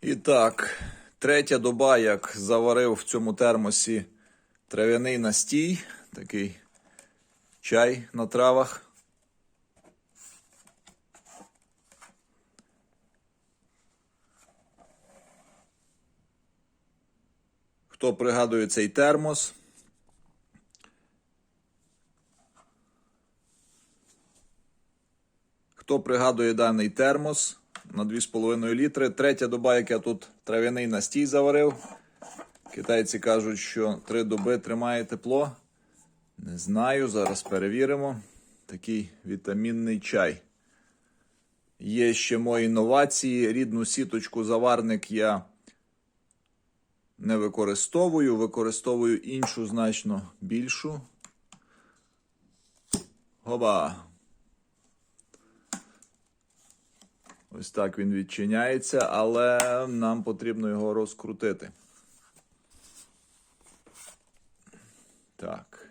І так, третя доба, як заварив в цьому термосі трав'яний настій, такий чай на травах. Хто пригадує цей термос? Хто пригадує даний термос на 2,5 літри? Третя доба, як я тут трав'яний настій заварив. Китайці кажуть, що три доби тримає тепло. Не знаю, зараз перевіримо. Такий вітамінний чай. Є ще мої новації. Рідну сіточку заварник я не використовую, використовую іншу значно більшу. Гоба. Ось так він відчиняється, але нам потрібно його розкрутити. Так.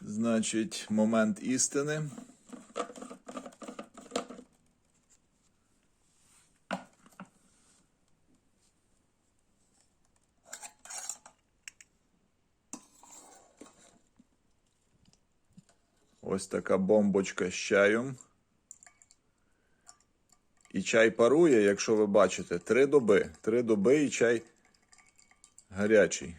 Значить, момент істини. Ось така бомбочка з чаєм. І чай парує, якщо ви бачите, три доби. Три доби і чай гарячий.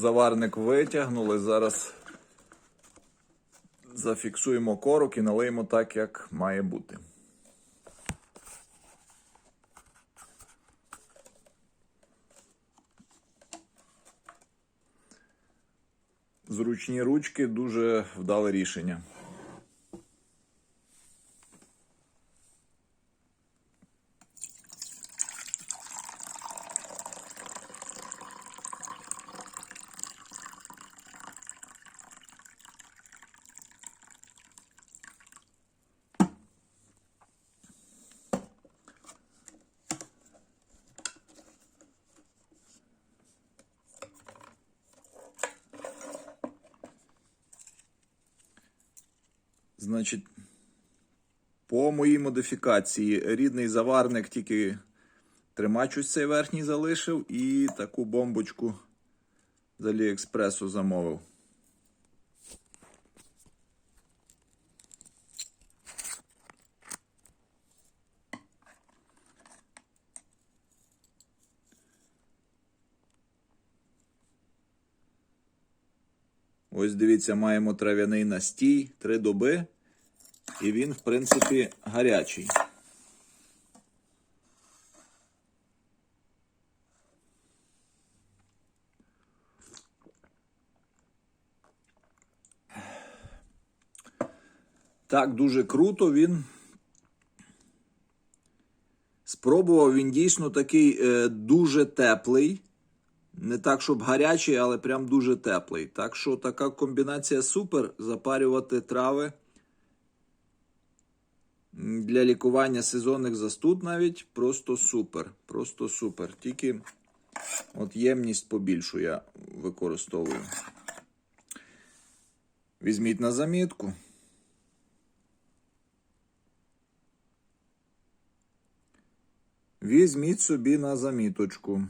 Заварник витягнули. Зараз зафіксуємо корок і налиємо так, як має бути. Зручні ручки дуже вдале рішення. Значить, по моїй модифікації рідний заварник тільки тримач цей верхній залишив і таку бомбочку з Аліекспресу замовив. Ось дивіться, маємо трав'яний настій, три доби, і він, в принципі, гарячий. Так, дуже круто він. Спробував він дійсно такий е, дуже теплий. Не так, щоб гарячий, але прям дуже теплий. Так що така комбінація супер. Запарювати трави для лікування сезонних застуд навіть просто супер. Просто супер. Тільки от ємність побільшу я використовую. Візьміть на замітку. Візьміть собі на заміточку.